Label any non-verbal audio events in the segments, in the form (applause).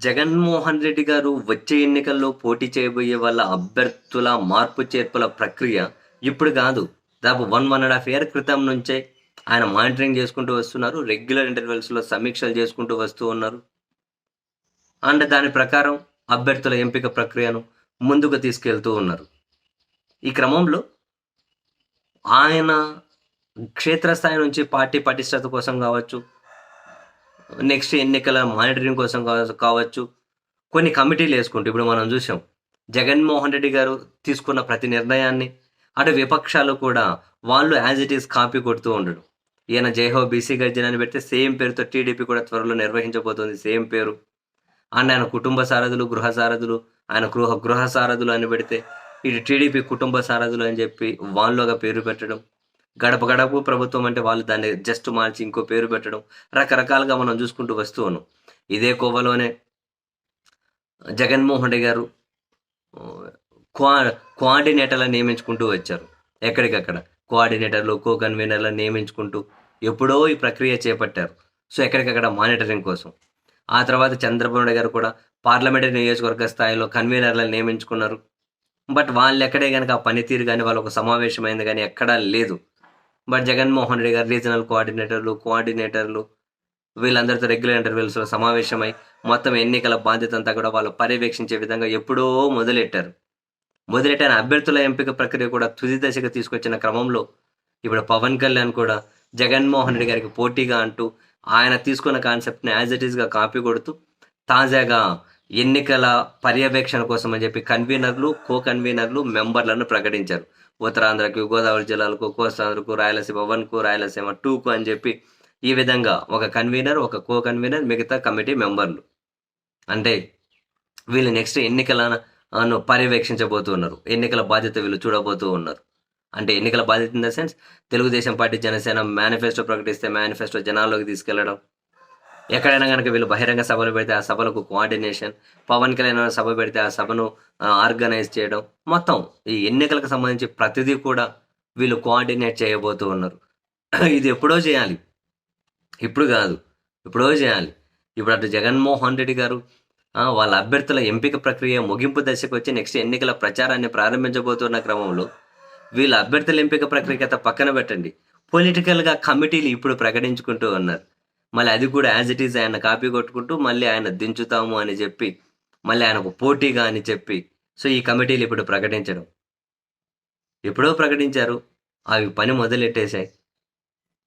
జగన్మోహన్ రెడ్డి గారు వచ్చే ఎన్నికల్లో పోటీ చేయబోయే వాళ్ళ అభ్యర్థుల మార్పు చేర్పుల ప్రక్రియ ఇప్పుడు కాదు. దాదాపు one one and half year క్రితం నుంచే ఆయన మానిటరింగ్ చేసుకుంటూ వస్తున్నారు. రెగ్యులర్ ఇంటర్వెల్స్లో సమీక్షలు చేసుకుంటూ వస్తూ ఉన్నారు. అండ్ దాని ప్రకారం అభ్యర్థుల ఎంపిక ప్రక్రియను ముందుకు తీసుకెళ్తూ ఉన్నారు. ఈ క్రమంలో ఆయన క్షేత్రస్థాయి నుంచి పార్టీ పటిష్టత కోసం కావచ్చు నెక్స్ట్ ఎన్నికల మానిటరింగ్ కోసం కావచ్చు. కొన్ని కమిటీలు వేసుకుంటూ ఇప్పుడు మనం చూసాం. జగన్మోహన్ రెడ్డి గారు తీసుకున్న ప్రతి నిర్ణయాన్ని అటు విపక్షాలు కూడా వాళ్ళు యాజ్ ఇట్ ఈస్ కాపీ కొడుతూ ఉండడు. ఈయన జైహో బీసీ గర్జన అని పెడితే సేమ్ పేరుతో టీడీపీ కూడా త్వరలో నిర్వహించబోతుంది సేమ్ పేరు. అండ్ ఆయన కుటుంబ సారథులు గృహ సారథులు ఆయన గృహ గృహ సారథులు అని పెడితే ఇటు టీడీపీ కుటుంబ సారథులు అని చెప్పి వాళ్ళు ఒక పేరు పెట్టడం. గడప గడప ప్రభుత్వం అంటే వాళ్ళు దాన్ని జస్ట్ మార్చి ఇంకో పేరు పెట్టడం రకరకాలుగా మనం చూసుకుంటూ వస్తూ ఉన్నాం. ఇదే కోవలోనే జగన్మోహన్ రెడ్డి గారు క్వా కోఆర్డినేటర్లను నియమించుకుంటూ వచ్చారు. ఎక్కడికక్కడ? కోఆర్డినేటర్లు కో కన్వీనర్లను నియమించుకుంటూ ఎప్పుడో ఈ ప్రక్రియ చేపట్టారు. సో ఎక్కడికక్కడ మానిటరింగ్ కోసం. ఆ తర్వాత చంద్రబాబు నాయుడు గారు కూడా పార్లమెంటరీ నియోజకవర్గ స్థాయిలో కన్వీనర్లను నియమించుకున్నారు. బట్ వాళ్ళు ఎక్కడే కనుక ఆ పనితీరు కానీ వాళ్ళ ఒక సమావేశమైంది కానీ ఎక్కడా లేదు. బట్ జగన్మోహన్ రెడ్డి గారు రీజనల్ కోఆర్డినేటర్లు కోఆర్డినేటర్లు వీళ్ళందరితో రెగ్యులర్ ఇంటర్వ్యూస్లో సమావేశమై మొత్తం ఎన్నికల బాధ్యత అంతా కూడా వాళ్ళు పర్యవేక్షించే విధంగా ఎప్పుడో మొదలెట్టారు. మొదలెట్టిన అభ్యర్థుల ఎంపిక ప్రక్రియ కూడా తుది దశకు తీసుకొచ్చిన క్రమంలో ఇప్పుడు పవన్ కళ్యాణ్ కూడా జగన్మోహన్ రెడ్డి గారికి పోటీగా అంటూ ఆయన తీసుకున్న కాన్సెప్ట్ని యాజ్ ఇట్ ఈస్గా కాపీ కొడుతూ తాజాగా ఎన్నికల పర్యవేక్షణ కోసం అని చెప్పి కన్వీనర్లు కో కన్వీనర్లు మెంబర్లను ప్రకటించారు. ఉత్తరాంధ్రకి గోదావరి జిల్లాలకు కోస్తాంధ్రకు రాయలసీమ వన్కు రాయలసీమ టూకు అని చెప్పి ఈ విధంగా ఒక కన్వీనర్ ఒక కో కన్వీనర్ మిగతా కమిటీ మెంబర్లు. అంటే వీళ్ళు నెక్స్ట్ ఎన్నికలను పర్యవేక్షించబోతున్నారు. ఎన్నికల బాధ్యత వీళ్ళు చూడబోతూ ఉన్నారు. అంటే ఎన్నికల బాధ్యత in the sense Telugu Desam party Janasena manifesto ప్రకటిస్తే మేనిఫెస్టో జనాల్లోకి తీసుకెళ్ళడం ఎక్కడైనా కనుక వీళ్ళు బహిరంగ సభలు పెడితే ఆ సభలకు కోఆర్డినేషన్ పవన్ కళ్యాణ్ సభ పెడితే ఆ సభను ఆర్గనైజ్ చేయడం మొత్తం ఈ ఎన్నికలకు సంబంధించి ప్రతిదీ కూడా వీళ్ళు కోఆర్డినేట్ చేయబోతూ ఉన్నారు. (clears throat) ఇది ఎప్పుడో చేయాలి. ఇప్పుడు కాదు. ఎప్పుడో చేయాలి. ఇప్పుడు అటు జగన్మోహన్ రెడ్డి గారు వాళ్ళ అభ్యర్థుల ఎంపిక ప్రక్రియ ముగింపు దశకు వచ్చి నెక్స్ట్ ఎన్నికల ప్రచారాన్ని ప్రారంభించబోతున్న క్రమంలో వీళ్ళ అభ్యర్థుల ఎంపిక ప్రక్రియ పక్కన పెట్టండి. పొలిటికల్గా కమిటీలు ఇప్పుడు ప్రకటించుకుంటూ ఉన్నారు. మళ్ళీ అది కూడా యాజ్ ఇట్ ఈజ్ ఆయన కాపీ కొట్టుకుంటూ మళ్ళీ ఆయన దించుతాము అని చెప్పి మళ్ళీ ఆయనకు పోటీగా అని చెప్పి సో ఈ కమిటీలు ఇప్పుడు ప్రకటించడం. ఎప్పుడో ప్రకటించారు అవి పని మొదలెట్టేశాయి.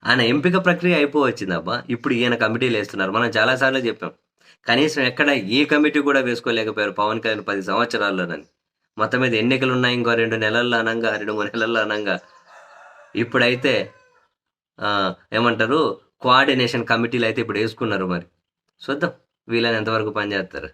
ఆయన ఎంపిక ప్రక్రియ అయిపోవచ్చిందబ్బా ఇప్పుడు ఈయన కమిటీలు వేస్తున్నారు. మనం చాలాసార్లు చెప్పాం కనీసం ఎక్కడ ఏ కమిటీ కూడా వేసుకోలేకపోయారు పవన్ కళ్యాణ్ పది సంవత్సరాల్లోనని. మొత్తం మీద ఎన్నికలు ఉన్నాయి ఇంకో రెండు నెలల్లో అనంగా రెండు మూడు నెలల్లో అనంగా. ఇప్పుడైతే ఏమంటారు కోఆర్డినేషన్ కమిటీలు అయితే ఇప్పుడు వేసుకున్నారు మరి. చూద్దాం వీళ్ళని ఎంతవరకు పనిచేస్తారు